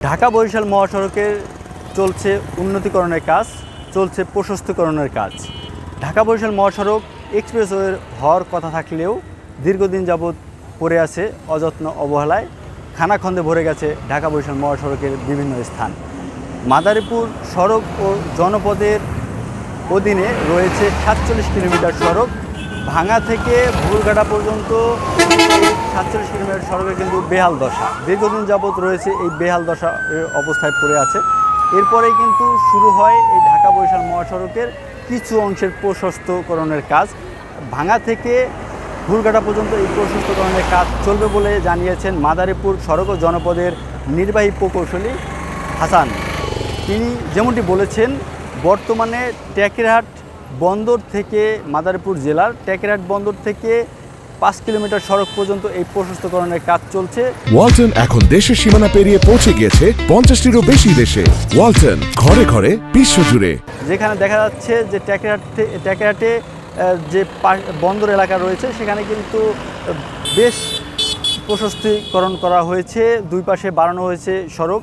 ঢাকা বরিশাল মহাসড়কের চলছে উন্নতিকরণের কাজ, চলছে প্রশস্তকরণের কাজ। ঢাকা বরিশাল মহাসড়ক এক্সপ্রেসওয়ের হওয়ার কথা থাকলেও দীর্ঘদিন যাবৎ পড়ে আছে অযত্ন অবহেলায়, খানাখন্দে ভরে গেছে ঢাকা বরিশাল মহাসড়কের বিভিন্ন স্থান। মাদারীপুর সড়ক ও জনপদের অধীনে রয়েছে সাতচল্লিশ কিলোমিটার সড়ক ভাঙা থেকে ভুলঘাটা পর্যন্ত সাতচল্লিশ কিলোমিটার সড়কে কিন্তু বেহাল দশা। দীর্ঘদিন যাবৎ রয়েছে এই বেহাল দশা অবস্থায় পড়ে আছে। এরপরেই কিন্তু শুরু হয় এই ঢাকা বরিশাল মহাসড়কের কিছু অংশের প্রশস্তকরণের কাজ। ভাঙা থেকে ভুলঘাটা পর্যন্ত এই প্রশস্তকরণের কাজ চলবে বলে জানিয়েছেন মাদারীপুর সড়ক ও জনপদের নির্বাহী প্রকৌশলী হাসান। তিনি যেমনটি বলেছেন, বর্তমানে ট্যাকেরহাট বন্দর থেকে মাদারীপুর জেলার ট্যাকেরহাট বন্দর থেকে পাঁচ কিলোমিটার সড়ক পর্যন্ত এই প্রশস্তকরণের কাজ চলছে। ওয়ালটন এখন দেশের সীমানা পেরিয়ে পৌঁছে গিয়েছে পঞ্চাশটিরও বেশি দেশে। ওয়ালটন ঘরে ঘরে বিশ্বজুড়ে। যেখানে দেখা যাচ্ছে যে ট্যাকেরহাট থে- ট্যাকেরহাটে যে বন্দর এলাকা রয়েছে সেখানে কিন্তু বেশ প্রশস্তিকরণ করা হয়েছে, দুই পাশে বাড়ানো হয়েছে সড়ক,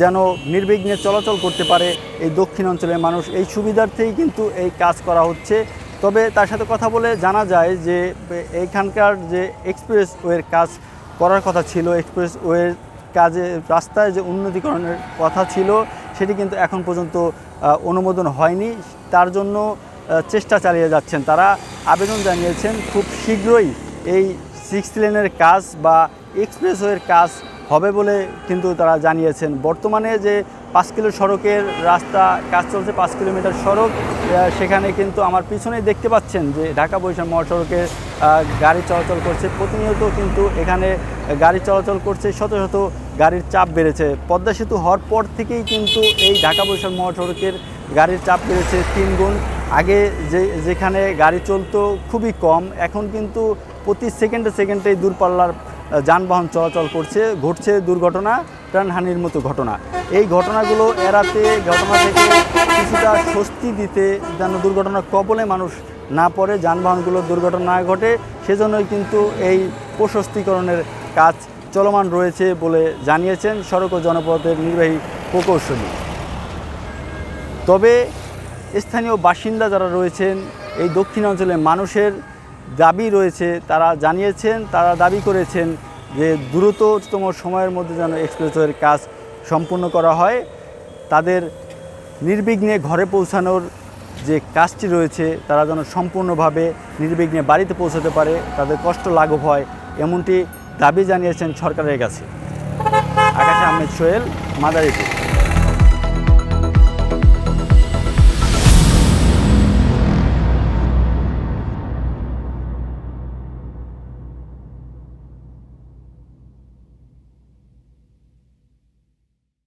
যেন নির্বিঘ্নে চলাচল করতে পারে এই দক্ষিণ অঞ্চলের মানুষ। এই সুবিধার্থেই কিন্তু এই কাজ করা হচ্ছে। তবে তার সাথে কথা বলে জানা যায় যে এইখানকার যে এক্সপ্রেস ওয়ের কাজ করার কথা ছিল এক্সপ্রেস ওয়ের কাজে রাস্তায় যে উন্নতিকরণের কথা ছিল, সেটি কিন্তু এখন পর্যন্ত অনুমোদন হয়নি। তার জন্য চেষ্টা চালিয়ে যাচ্ছেন তারা। আবেদন জানিয়েছেন, খুব শীঘ্রই এই সিক্স লেনের কাজ বা এক্সপ্রেসওয়ের কাজ হবে বলে কিন্তু তারা জানিয়েছেন। বর্তমানে যে পাঁচ কিলো সড়কের রাস্তা, কাজ চলছে পাঁচ কিলোমিটার সড়ক সেখানে কিন্তু আমার পিছনেই দেখতে পাচ্ছেন যে ঢাকা বরিশাল মহাসড়কে গাড়ি চলাচল করছে। প্রতিনিয়ত কিন্তু এখানে গাড়ি চলাচল করছে, শত শত গাড়ির চাপ বেড়েছে। পদ্মা সেতু হওয়ার পর থেকেই কিন্তু এই ঢাকা বরিশাল মহাসড়কের গাড়ির চাপ বেড়েছে তিন গুণ আগে যে, যেখানে গাড়ি চলতো খুবই কম, এখন কিন্তু প্রতি সেকেন্ডে সেকেন্ডে দূরপাল্লার যানবাহন চলাচল করছে, ঘটছে দুর্ঘটনা, প্রাণহানির মতো ঘটনা। এই ঘটনাগুলো এড়াতে, ঘটনা থেকে কিছুটা স্বস্তি দিতে যেন দুর্ঘটনার কবলে মানুষ না পড়ে যানবাহনগুলো দুর্ঘটনা না ঘটে, সেজন্যই কিন্তু এই প্রশস্তিকরণের কাজ চলমান রয়েছে বলে জানিয়েছেন সড়ক ও জনপথের নির্বাহী প্রকৌশলী। তবে স্থানীয় বাসিন্দা যারা রয়েছেন, এই দক্ষিণ অঞ্চলের মানুষের দাবি রয়েছে, তারা জানিয়েছেন, তারা দাবি করেছেন যে দ্রুততম সময়ের মধ্যে যেন এক্সপ্রেসওয়ের কাজ সম্পূর্ণ করা হয়। তাদের নির্বিঘ্নে ঘরে পৌঁছানোর যে কাজটি রয়েছে, তারা যেন সম্পূর্ণভাবে নির্বিঘ্নে বাড়িতে পৌঁছাতে পারে, তাদের কষ্ট লাঘব হয়, এমনটি দাবি জানিয়েছেন সরকারের কাছে। আকাশে আহমেদ সোহেল, মাদারীপুর।